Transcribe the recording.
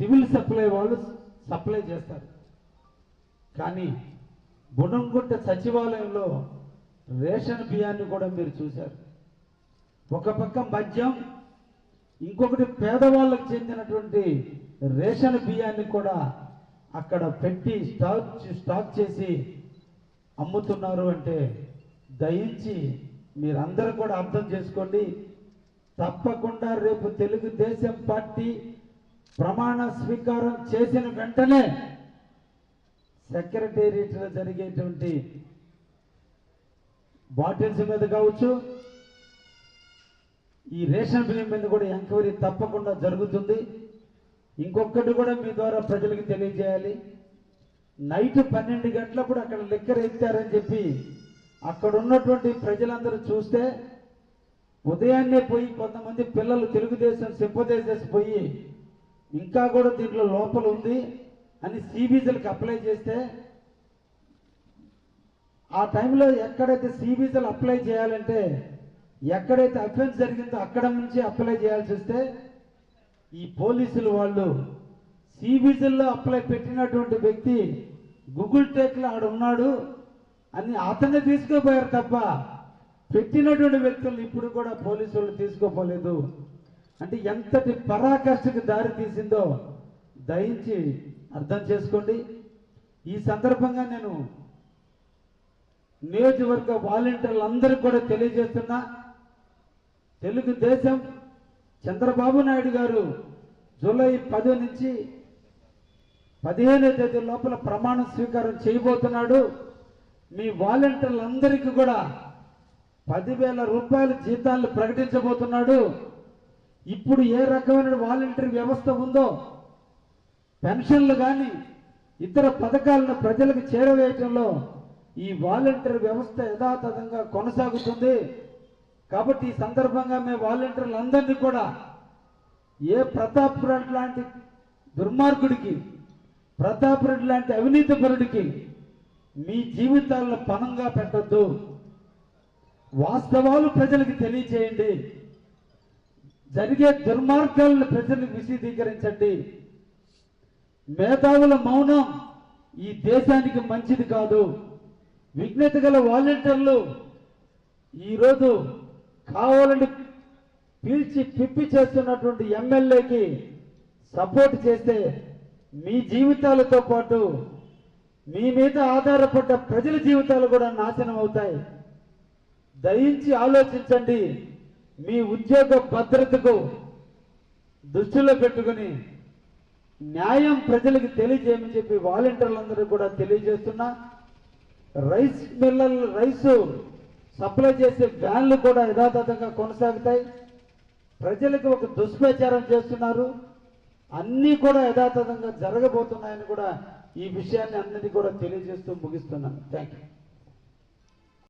Civil supply వాళ్ళు supply చేస్తారు. కానీ బుడంగుంట సచివాలయంలో రేషన్ బియ్యాన్ని కూడా మీరు చూశారు. ఒక పక్క మద్యం ఇంకొకటి పేదవాళ్ళకు చెందినటువంటి రేషన్ బియ్యాన్ని కూడా అక్కడ పెట్టి స్టాక్ స్టాక్ చేసి అమ్ముతున్నారు అంటే దయించి మీరందరూ కూడా అర్థం చేసుకోండి. తప్పకుండా రేపు తెలుగుదేశం పార్టీ ప్రమాణ స్వీకారం చేసిన వెంటనే సెక్రటేరియట్లో జరిగేటువంటి బాటిల్స్ మీద కావచ్చు ఈ రేషన్ బియ్యం మీద కూడా ఎంక్వైరీ తప్పకుండా జరుగుతుంది. ఇంకొకటి కూడా మీ ద్వారా ప్రజలకు తెలియజేయాలి. నైట్ పన్నెండు గంటలప్పుడు అక్కడ లెక్కర్ ఎత్తారని చెప్పి అక్కడ ఉన్నటువంటి ప్రజలందరూ చూస్తే ఉదయాన్నే పోయి కొంతమంది పిల్లలు తెలుగుదేశం సింపదేశేసి పోయి ఇంకా కూడా దీంట్లో లోపల ఉంది అని సిబిజీలకు అప్లై చేస్తే ఆ టైంలో ఎక్కడైతే సిబిజీలు అప్లై చేయాలంటే ఎక్కడైతే అఫెన్స్ జరిగిందో అక్కడ నుంచి అప్లై చేయాల్సి వస్తే ఈ పోలీసులు వాళ్ళు సిబిజీల్లో అప్లై పెట్టినటువంటి వ్యక్తి గూగుల్ టేక్లో ఆడ ఉన్నాడు అని అతన్ని తీసుకుపోయారు తప్ప పెట్టినటువంటి వ్యక్తులను ఇప్పుడు కూడా పోలీసు వాళ్ళు తీసుకోపోలేదు. అంటే ఎంతటి పరాకాష్ఠకు దారి తీసిందో దయించి అర్థం చేసుకోండి. ఈ సందర్భంగా నేను నియోజకవర్గ వాలంటీర్లు అందరికీ కూడా తెలియజేస్తున్నా. తెలుగుదేశం చంద్రబాబు నాయుడు గారు జూలై పది నుంచి పదిహేనో తేదీ లోపల ప్రమాణ స్వీకారం చేయబోతున్నాడు. మీ వాలంటీర్లందరికీ కూడా పదివేల రూపాయల జీతాలు ప్రకటించబోతున్నాడు. ఇప్పుడు ఏ రకమైన వాలంటరీ వ్యవస్థ ఉందో పెన్షన్లు కానీ ఇతర పథకాలను ప్రజలకు చేరవేయటంలో ఈ వాలంటీర్ వ్యవస్థ యథాతథంగా కొనసాగుతుంది. కాబట్టి ఈ సందర్భంగా మేము వాలంటీర్లందరినీ కూడా ఏ ప్రతాప్ రెడ్డి లాంటి దుర్మార్గుడికి ప్రతాప్ రెడ్డి లాంటి అవినీతిపరుడికి మీ జీవితాలను పణంగా పెట్టొద్దు. వాస్తవాలు ప్రజలకు తెలియచేయండి జరిగే దుర్మార్గాలను ప్రజలు విశదీకరించండి. మేధావుల మౌనం ఈ దేశానికి మంచిది కాదు. విఘ్నత గల వాలంటీర్లు ఈరోజు కావాలని పీల్చి పిప్పి చేస్తున్నటువంటి ఎమ్మెల్యేకి సపోర్ట్ చేస్తే మీ జీవితాలతో పాటు మీ మీద ఆధారపడ్డ ప్రజల జీవితాలు కూడా నాశనం అవుతాయి. దయించి ఆలోచించండి. మీ ఉద్యోగ భద్రతకు దృష్టిలో పెట్టుకుని న్యాయం ప్రజలకు తెలియజేయమని చెప్పి వాలంటీర్లందరూ కూడా తెలియజేస్తున్నా. రైస్ మిల్లర్లు రైసు సప్లై చేసే వ్యాన్లు కూడా యథాతథంగా కొనసాగుతాయి. ప్రజలకు ఒక దుష్ప్రచారం చేస్తున్నారు. అన్నీ కూడా యథాతథంగా జరగబోతున్నాయని కూడా ఈ విషయాన్ని అందరినీ కూడా తెలియజేస్తూ ముగిస్తున్నాను. Thank you